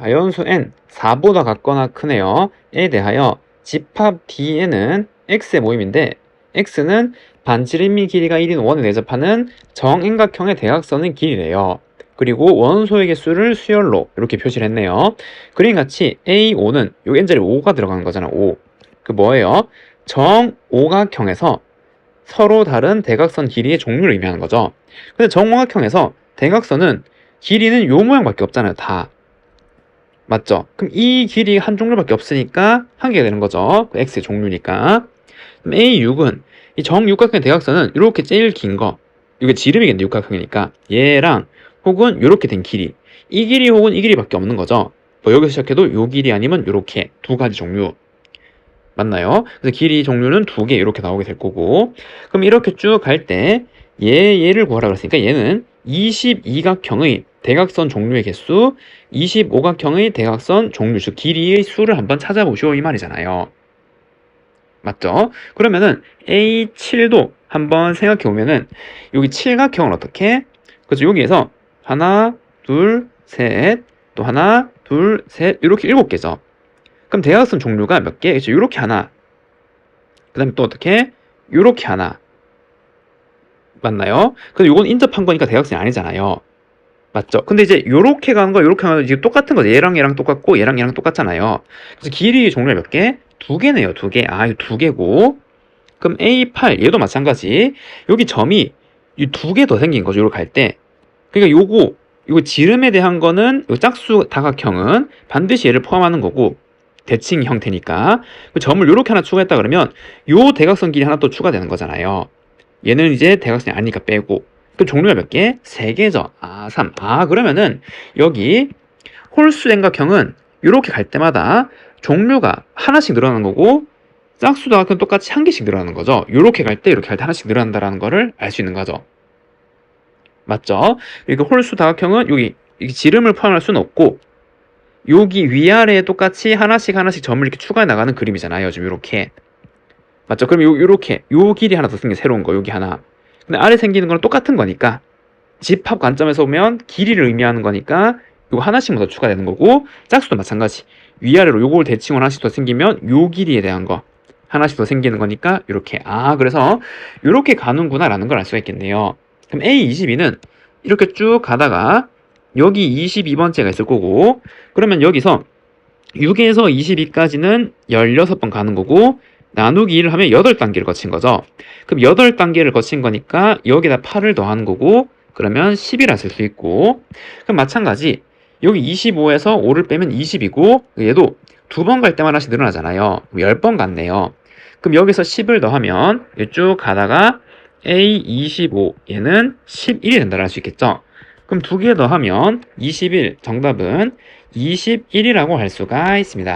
자연수 n 4보다 같거나 크네요. 에 대하여 집합 D에는 x의 모임인데 x는 반지름이 길이가 1인 원을 내접하는 정행각형의 대각선의 길이래요. 그리고 원소의 개수를 수열로 이렇게 표시를 했네요. 그림같이 A5는 요 n자리 5가 들어가는 거잖아. 5. 그 뭐예요? 정오각형에서 서로 다른 대각선 길이의 종류를 의미하는 거죠. 근데 정오각형에서 대각선은 길이는 요 모양밖에 없잖아요. 다. 맞죠? 그럼 이 길이 한 종류밖에 없으니까 한 개가 되는 거죠. 그 x의 종류니까. 그럼 A6은 이 정육각형의 대각선은 이렇게 제일 긴 거. 이게 지름이겠네, 육각형이니까. 얘랑 혹은 이렇게 된 길이. 이 길이 혹은 이 길이밖에 없는 거죠. 뭐 여기서 시작해도 요 길이 아니면 이렇게 두 가지 종류. 맞나요? 그래서 길이 종류는 두 개 이렇게 나오게 될 거고. 그럼 이렇게 쭉 갈 때 얘, 얘를 구하라 그랬으니까 얘는 22각형의 대각선 종류의 개수, 25각형의 대각선 종류, 즉 길이의 수를 한번 찾아보시오 이 말이잖아요. 맞죠? 그러면은 A7도 한번 생각해 보면은 여기 칠각형을 어떻게? 그래서 여기에서 하나, 둘, 셋, 또 하나, 둘, 셋 이렇게 일곱 개죠. 그럼 대각선 종류가 몇 개? 그렇죠? 이렇게 하나. 그다음에 또 어떻게? 이렇게 하나. 맞나요? 근데 이건 인접한 거니까 대각선이 아니잖아요. 맞죠? 근데 이제 요렇게 가는 거, 요렇게 가는 거 지금 똑같은 거죠. 얘랑 얘랑 똑같고 얘랑 얘랑 똑같잖아요. 그래서 길이 종류가 몇 개? 두 개네요. 두 개. 아, 이거 두 개고. 그럼 A8 얘도 마찬가지. 여기 점이 이 두 개 더 생긴 거죠. 요렇게 갈 때. 그러니까 요거 요거 지름에 대한 거는 요 짝수 다각형은 반드시 얘를 포함하는 거고 대칭 형태니까 그 점을 요렇게 하나 추가했다 그러면 요 대각선 길이 하나 또 추가되는 거잖아요. 얘는 이제 대각선이 아니니까 빼고 그럼 종류가 몇 개? 세 개죠. 아, 3. 아, 그러면은 여기 홀수 행각형은 이렇게 갈 때마다 종류가 하나씩 늘어나는 거고 짝수 다각형 똑같이 한 개씩 늘어나는 거죠. 이렇게 갈 때 이렇게 갈 때 하나씩 늘어난다는 거를 알 수 있는 거죠. 맞죠? 그리고 홀수 다각형은 여기 지름을 포함할 수는 없고 여기 위아래에 똑같이 하나씩 하나씩 점을 이렇게 추가해 나가는 그림이잖아요. 지금 이렇게 맞죠? 그럼 요, 요렇게 요 길이 하나 더 생긴 새로운 거 여기 하나. 근데 아래 생기는 거는 똑같은 거니까 집합 관점에서 보면 길이를 의미하는 거니까 요거 하나씩만 더 추가되는 거고 짝수도 마찬가지. 위아래로 요걸 대칭을 하나씩 더 생기면 요 길이에 대한 거 하나씩 더 생기는 거니까 이렇게. 아 그래서 이렇게 가는구나 라는 걸 알 수가 있겠네요. 그럼 A22는 이렇게 쭉 가다가 여기 22번째가 있을 거고 그러면 여기서 6에서 22까지는 16번 가는 거고 나누기 1을 하면 8단계를 거친 거죠. 그럼 8단계를 거친 거니까 여기다 8을 더하는 거고 그러면 10이라 쓸 수 있고 그럼 마찬가지 여기 25에서 5를 빼면 20이고 얘도 두 번 갈 때만 하나씩 늘어나잖아요. 10번 갔네요. 그럼 여기서 10을 더하면 쭉 가다가 A25 얘는 11이 된다고 할 수 있겠죠. 그럼 두 개 더하면 21 정답은 21이라고 할 수가 있습니다.